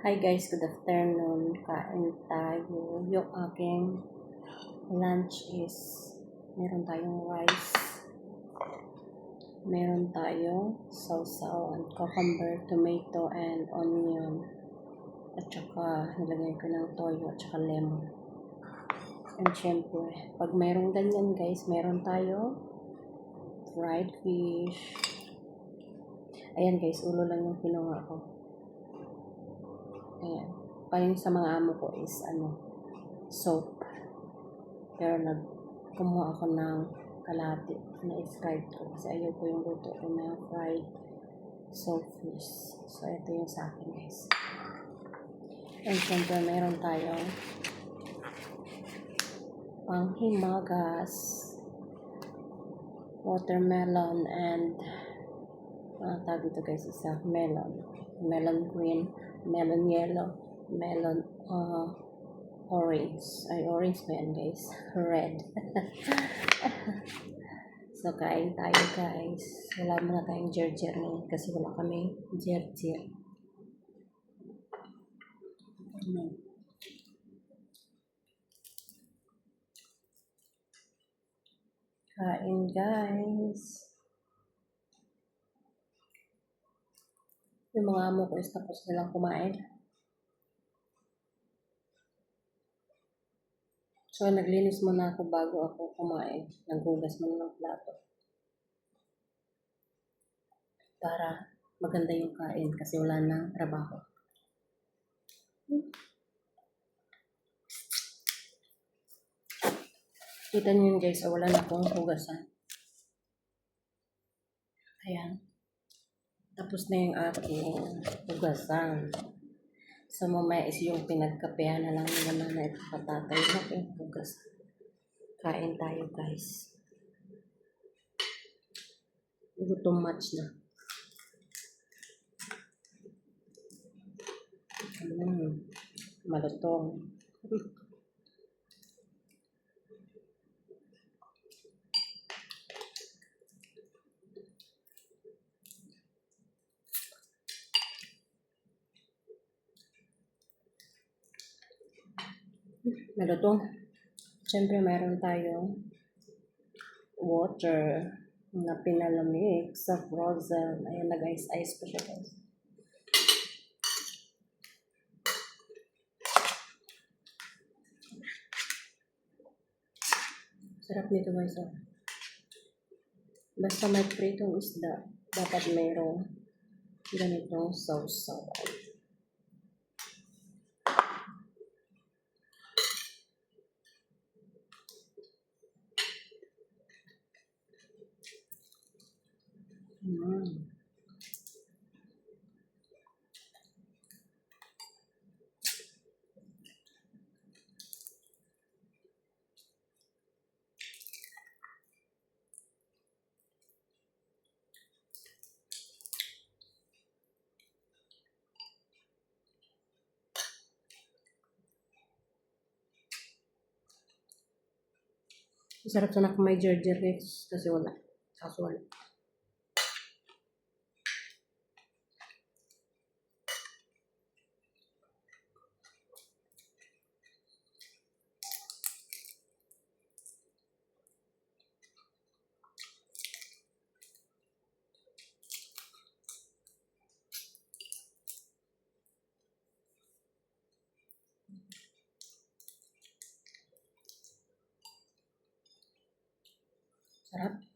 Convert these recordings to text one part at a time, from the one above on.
Hi guys, good afternoon. Kain tayo. Yung aking lunch is meron tayong rice. Meron tayong sausaw and cucumber, tomato, and onion. At saka nilagay ko ng toyo at saka lemon. And syempre, pag mayroong ganyan guys, meron tayo fried fish. Ayan guys, ulo lang yung kinuha ko. Paling sa mga amo ko is ano, soap. Pero nag kumuha ako ng kalahati na i-fried ko. Kasi ayaw ko yung luto ko na fried soap fish. So, ito yung sa akin guys. And syempre, meron tayong panghimagas, watermelon, and uh, tawag dito guys, isa melon. Melon green, melon yellow, melon uh, orange. Ay, orange ba yan guys? Red. so, kain tayo guys. Wala muna tayong ngayon kasi wala kami jerjer. Ayan. Kain guys. Yung mga amo ko is tapos nilang kumain. So, naglinis muna ako bago ako kumain. Naghugas muna ng plato. Para maganda yung kain kasi wala nang trabaho. Kita niyo guys, oh, wala na akong hugasan. Ayan. Tapos na yung aking hugasan. So, mamaya is yung pinagkapehan na lang naman na ito patatay na aking hugas. Kain tayo, guys. Gutom much na. Mm, malutong. Malutong. Siyempre, meron tayong water na pinalamig sa frozen. Ayan, nag-ice-ice pa siya, guys. Sarap nito, guys. Oh. Basta may pritong isda, dapat mayroong ganitong sauce-saw. Sarap sana kung may jerjer guys. Kasi wala. Kaso wala. Sarap.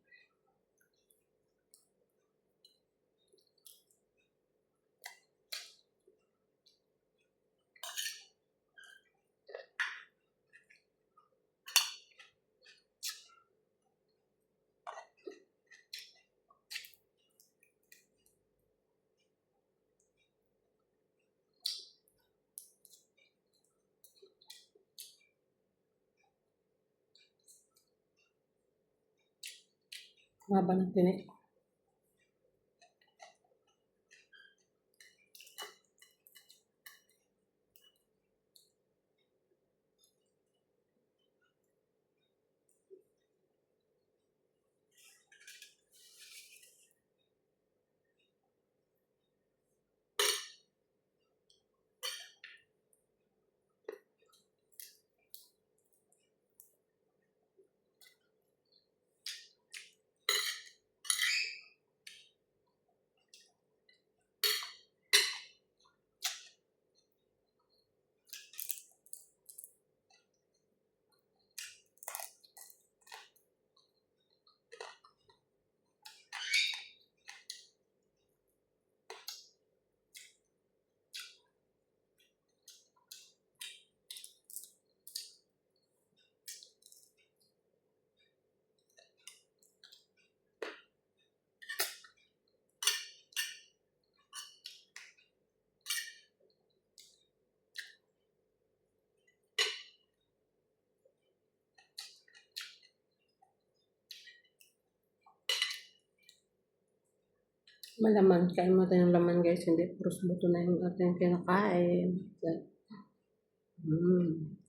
Haba ng tinik. Malaman. Kain mo tayo laman guys. Hindi puros buto na yung ating kinakain. Mm.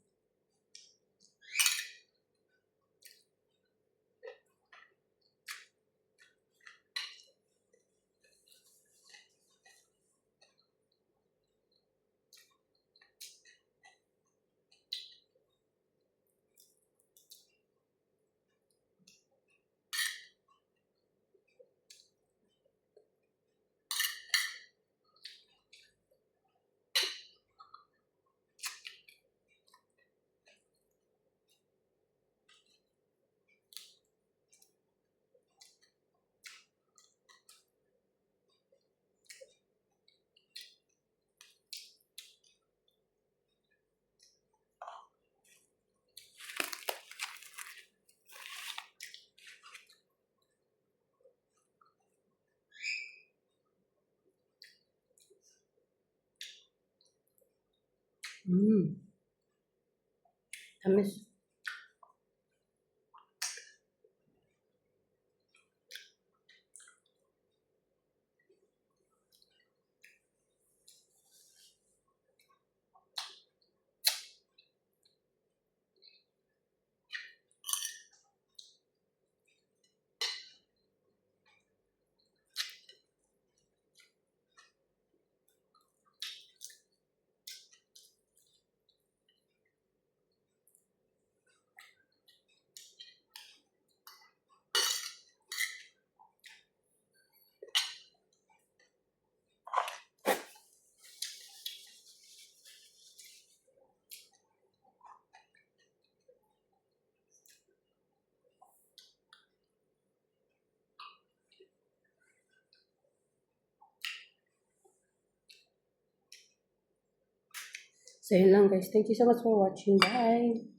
mes. So, yun guys. Thank you so much for watching. Bye!